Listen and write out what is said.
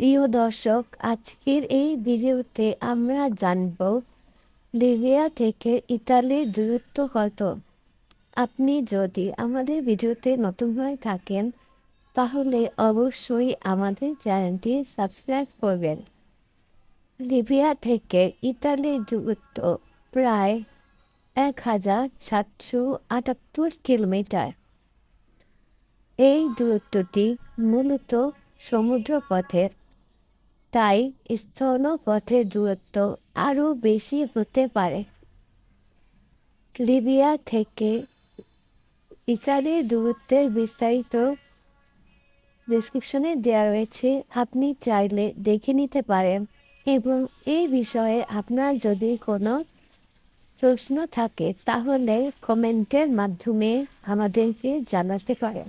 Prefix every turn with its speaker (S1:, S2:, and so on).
S1: প্রিয় দর্শক, আজকের এই ভিডিওতে আমরা জানব লিবিয়া থেকে ইতালির দূরত্ব কত। আপনি যদি আমাদের ভিডিওতে নতুন হয়ে থাকেন, তাহলে অবশ্যই আমাদের চ্যানেলটি সাবস্ক্রাইব করবেন। লিবিয়া থেকে ইতালির দূরত্ব প্রায় এক হাজার সাতশো আটাত্তর কিলোমিটার। এই দূরত্বটি মূলত সমুদ্রপথের তাই স্থলপথের দূরত্ব আরও বেশি হতে পারে। লিবিয়া থেকে ইতালির দূরত্বের বিস্তারিত ডিসক্রিপশনে দেওয়া রয়েছে, আপনি চাইলে দেখে নিতে পারেন এবং এই বিষয়ে আপনার যদি কোনো প্রশ্ন থাকে, তাহলে কমেন্টের মাধ্যমে আমাদেরকে জানাতে পারেন।